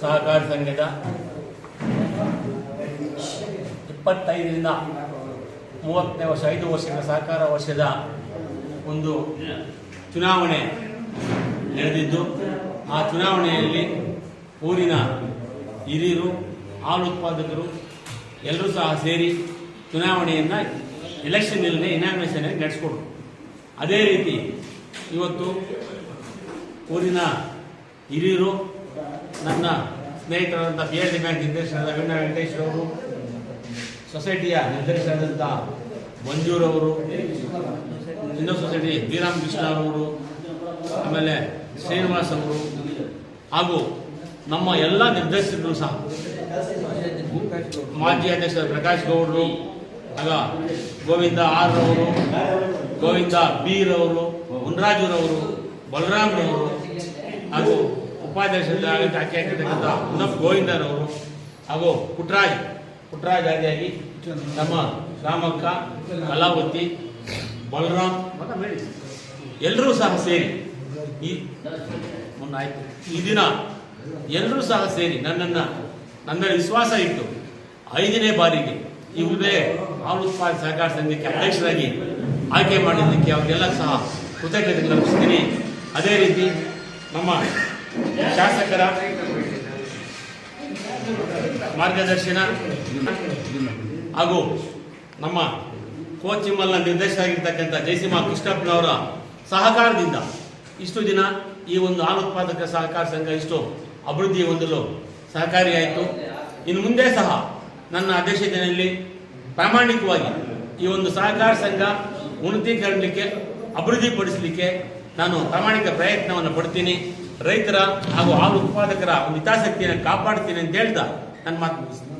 ಸಹಕಾರ ಸಂಘದ ಇಪ್ಪತ್ತೈದರಿಂದ ಮೂವತ್ತನೇ ವರ್ಷ, ಐದು ವರ್ಷಗಳ ಸಹಕಾರ ವರ್ಷದ ಒಂದು ಚುನಾವಣೆ ನಡೆದಿದ್ದು, ಆ ಚುನಾವಣೆಯಲ್ಲಿ ಊರಿನ ಹಿರಿಯರು, ಹಾಲು ಉತ್ಪಾದಕರು ಎಲ್ಲರೂ ಸಹ ಸೇರಿ ಚುನಾವಣೆಯನ್ನು ಎಲೆಕ್ಷನ್ ಇಲ್ಲದೆ ಇನಾಗ್ರೇಷನ್ ನಡೆಸ್ಕೊಟ್ರು. ಅದೇ ರೀತಿ ಇವತ್ತು ಊರಿನ ಹಿರಿಯರು ನನ್ನ ಸ್ನೇಹಿತರಾದಂಥ ಬಿ ಎಲ್ ಡಿ ಬ್ಯಾಂಕ್ ನಿರ್ದೇಶನದ ವೀಣಾ ವೆಂಕಟೇಶ್ ಅವರು ಸೊಸೈಟಿಯ ನಿರ್ದೇಶಕರಾದಂಥ ಮಂಜೂರವರು ಸೊಸೈಟಿ ಶ್ರೀರಾಮ್ ಕೃಷ್ಣ ಅವರು ಆಮೇಲೆ ಶ್ರೀನಿವಾಸ್ ಅವರು, ಹಾಗೂ ನಮ್ಮ ಎಲ್ಲ ನಿರ್ದೇಶಕರು ಸಹ. ಮಾಜಿ ಅಧ್ಯಕ್ಷ ಪ್ರಕಾಶ್ ಗೌಡರು, ಆಗ ಗೋವಿಂದ ಆರ್ ರವರು, ಗೋವಿಂದ ಬಿ ರವರು ಮುನ್ರಾಜುರವರು ಬಲರಾಮ್ರವರು ಹಾಗೂ ಉಪಾಧ್ಯಕ್ಷರಾಗಿ ಆಯ್ಕೆ ಆಗಿರ್ತಕ್ಕಂಥ ಉನ್ನಪ್ ಗೋವಿಂದರವರು ಹಾಗೂ ಪುಟ್ರಾಜ್ ಪುಟ್ರಾಜ್ ಆದಿಯಾಗಿ ನಮ್ಮ ರಾಮಕ್ಕ, ಕಲಾವತಿ, ಬಲರಾಮ್ ಎಲ್ಲರೂ ಸಹ ಸೇರಿ ಈ ಆಯಿತು. ಈ ದಿನ ಎಲ್ಲರೂ ಸಹ ಸೇರಿ ನನ್ನನ್ನು ನನ್ನ ವಿಶ್ವಾಸ ಇತ್ತು ಐದನೇ ಬಾರಿಗೆ ಈ ಉದಯ ಹಾಲು ಉತ್ಪಾದನೆ ಸಹಕಾರ ಸಂಘಕ್ಕೆ ಅಧ್ಯಕ್ಷರಾಗಿ ಆಯ್ಕೆ ಮಾಡಿದ್ದಕ್ಕೆ ಅವರಿಗೆಲ್ಲ ಸಹ ಕೃತಜ್ಞತೆ ಅರ್ಪಿಸ್ತೀನಿ ಅದೇ ರೀತಿ ನಮ್ಮ ಶಾಸಕರ ಮಾರ್ಗದರ್ಶನ ಹಾಗೂ ನಮ್ಮ ಕೋಚಿಮಲ್ನ ನಿರ್ದೇಶಕರಾಗಿರ್ತಕ್ಕಂಥ ಜಯಸಿಂಹ ಕೃಷ್ಣಪ್ಪನವರ ಸಹಕಾರದಿಂದ ಇಷ್ಟು ದಿನ ಈ ಒಂದು ಹಾಲು ಉತ್ಪಾದಕ ಸಹಕಾರ ಸಂಘ ಇಷ್ಟು ಅಭಿವೃದ್ಧಿ ಹೊಂದಲು ಸಹಕಾರಿಯಾಯಿತು. ಇನ್ನು ಮುಂದೆ ಸಹ ನನ್ನ ಅಧ್ಯಕ್ಷತೆಯಲ್ಲಿ ಪ್ರಾಮಾಣಿಕವಾಗಿ ಈ ಒಂದು ಸಹಕಾರ ಸಂಘ ಉನ್ನತೀಕರಣಕ್ಕೆ ಅಭಿವೃದ್ಧಿಪಡಿಸಲಿಕ್ಕೆ ನಾನು ಪ್ರಾಮಾಣಿಕ ಪ್ರಯತ್ನವನ್ನು ಪಡ್ತೀನಿ. ರೈತರ ಹಾಗೂ ಹಾಲು ಉತ್ಪಾದಕರ ಒಂದು ಹಿತಾಸಕ್ತಿಯನ್ನು ಕಾಪಾಡ್ತೀನಿ ಅಂತ ಹೇಳ್ತಾ ನನ್ನ ಮಾತು ಮುಗಿಸ್ತೀನಿ.